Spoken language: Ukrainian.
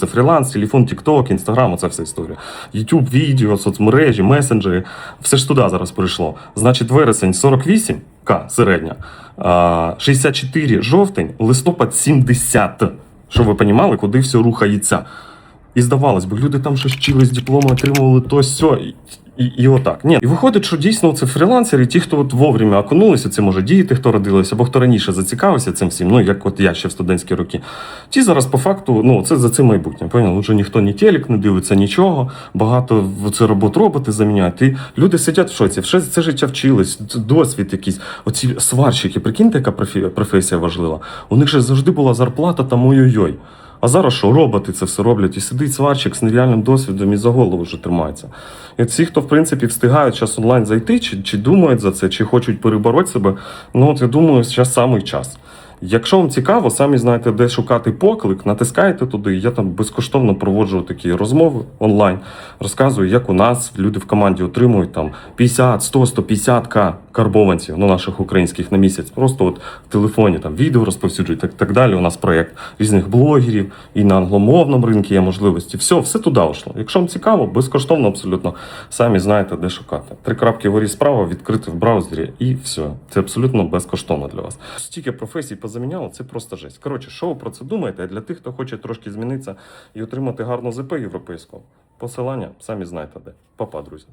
Це фріланс, телефон, тікток, інстаграм, оце вся історія. Ютуб, відео, соцмережі, месенджери. Все ж туди зараз прийшло. Значить, вересень 48к середня, 64 жовтень, листопад 70. Щоб ви розуміли, куди все рухається. І здавалось би, люди там щось вчились, дипломи отримували то сьо. І, і, отак. Ні. І виходить, що дійсно це фрілансери, ті, хто от вовремя окунулися, це може діяти, хто родилися, або хто раніше зацікавився цим всім, ну як от я ще в студентські роки. Ті зараз по факту, ну це за це майбутнє. Поняв? Уже ніхто ні телек не дивиться, нічого. Багато в- це робот роботи заміняють. І люди сидять в шоці, все це життя вчились, досвід якийсь. Оці сварщики, прикиньте, яка професія важлива. У них же завжди була зарплата там ой-ой-ой. А зараз що, роботи це все роблять, і сидить сварщик з нереальним досвідом і за голову вже тримається. І всі, хто в принципі встигають зараз онлайн зайти, чи, чи думають за це, чи хочуть перебороти себе, ну от я думаю, зараз самий час. Якщо вам цікаво, самі знаєте, де шукати поклик, натискаєте туди. Я там безкоштовно проводжу такі розмови онлайн, розказую, як у нас люди в команді отримують там 50, 100, 150 к карбованців ну, наших українських на місяць. Просто от в телефоні там відео розповсюджують, так, так далі. У нас проєкт різних блогерів, і на англомовному ринку є можливості. Все, все туди йшло. Якщо вам цікаво, безкоштовно абсолютно самі знаєте, де шукати. Три крапки вгорі справа відкрити в браузері, і все. Це абсолютно безкоштовно для вас. Стільки професій позаміняло, це просто жесть. Коротше, що ви про це думаєте? Для тих, хто хоче трошки змінитися і отримати гарну ЗП європейську, посилання самі знаєте де. Папа, друзі.